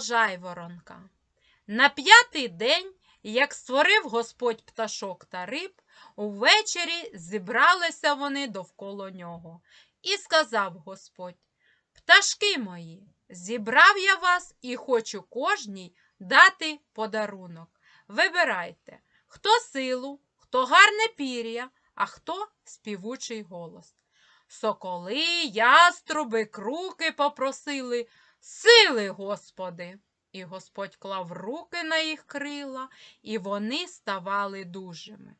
жайворонка. На п'ятий день, як створив Господь пташок та риб, увечері зібралися вони довкола нього. І сказав Господь: Пташки мої, зібрав я вас і хочу кожній дати подарунок. Вибирайте, хто силу, хто гарне пір'я, а хто співучий голос. Соколи, яструби, круки попросили сили, Господи. І Господь клав руки на їх крила, і вони ставали дужими.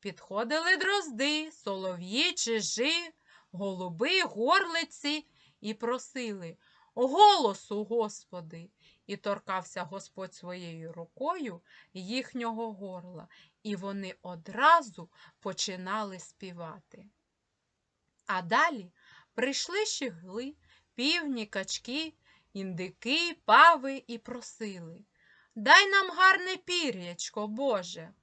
Підходили дрозди, солов'ї, чижи, голуби, горлиці і просили голосу, Господи. І торкався Господь своєю рукою їхнього горла, і вони одразу починали співати. А далі прийшли щегли, півні, качки, індики, пави і просили Дай нам гарне пір'ячко, Боже.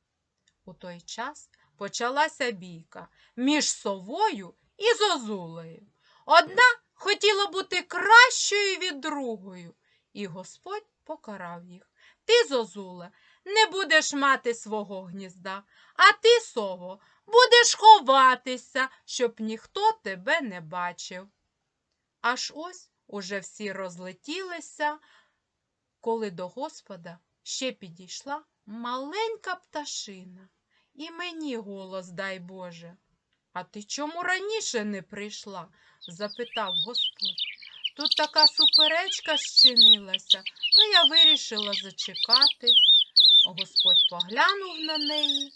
У той час почалася бійка між совою і зозулею. Одна хотіла бути кращою від другої, і Господь покарав їх. Ти, зозуле, не будеш мати свого гнізда, а ти, сово, будеш ховатися, щоб ніхто тебе не бачив. Аж ось уже всі розлетілися, коли до Господа ще підійшла маленька пташина. І мені голос дай Боже. А ти чому раніше не прийшла? запитав Господь. Тут така суперечка щинилася, то я вирішила зачекати. Господь поглянув на неї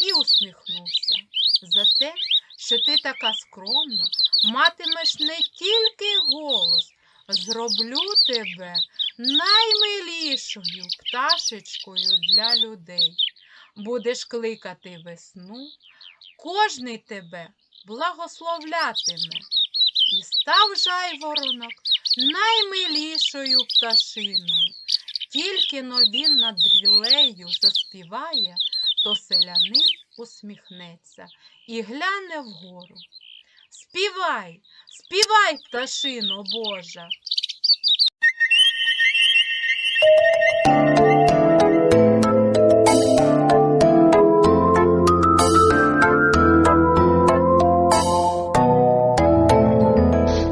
і усміхнувся. За те, що ти така скромна, матимеш не тільки голос, зроблю тебе наймилішою пташечкою для людей. Будеш кликати весну, кожний тебе благословлятиме. І став жайворонок наймилішою пташиною. Тільки но він над дрілею заспіває, то селянин усміхнеться і гляне вгору. Співай, співай, пташино Божа.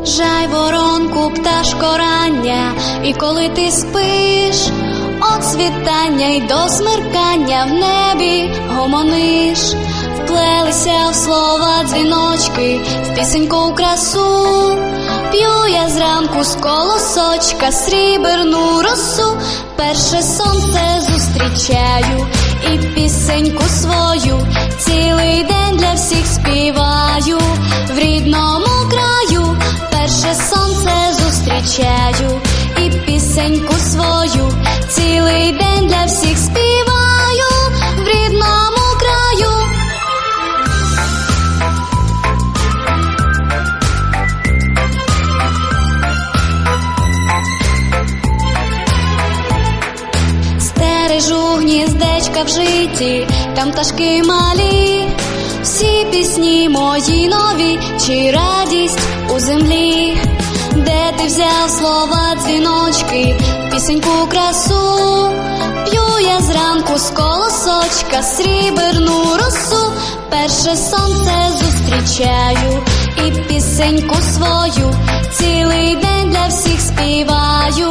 Жай воронку, пташко рання, і коли ти спиш, от світання й до смеркання в небі гомониш, вплелися в слова дзвіночки, в пісеньку красу, п'ю я зранку з колосочка сріберну росу, перше сонце зустрічаю і пісеньку свою, цілий день для всіх співаю в рідному краю, перше сонце зустрічаю і пісеньку свою, цілий день для всіх гніздечка в житті, там пташки малі, всі пісні мої нові, чи радість у землі, де ти взяв слова дзвіночки, пісеньку красу, п'ю я зранку з колосочка, сріберну росу, перше сонце зустрічаю і пісеньку свою, цілий день для всіх співаю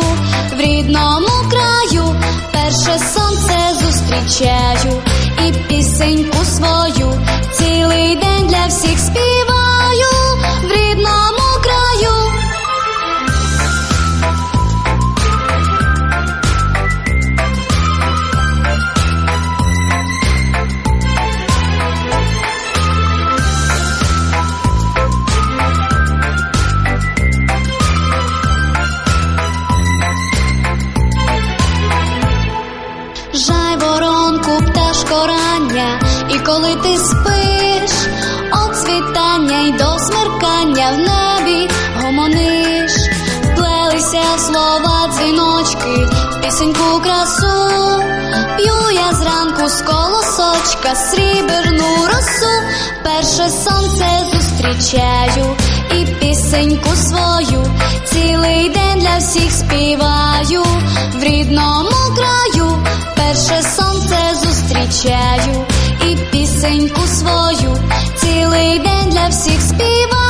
в рідному краю, перше сонце зустрічаю і пісеньку свою, цілий день для всіх співаю коли ти спиш, от світання й до смеркання в небі гомониш, вплелися слова дзвіночки, в пісеньку красу, п'ю я зранку з колосочка, сріберну росу, перше сонце зустрічаю і пісеньку свою. Цілий день для всіх співаю в рідному краю, перше сонце зустрічаю, пісеньку свою. Цілий день для всіх співаю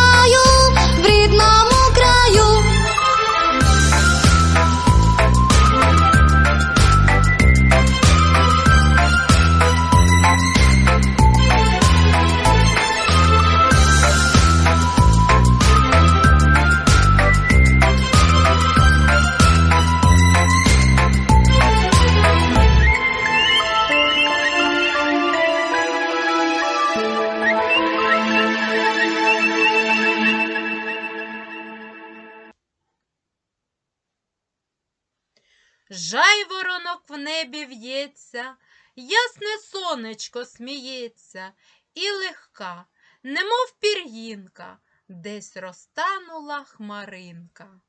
Жайворонок в небі в'ється, ясне сонечко сміється, і легка, немов пір'їнка, десь розтанула хмаринка.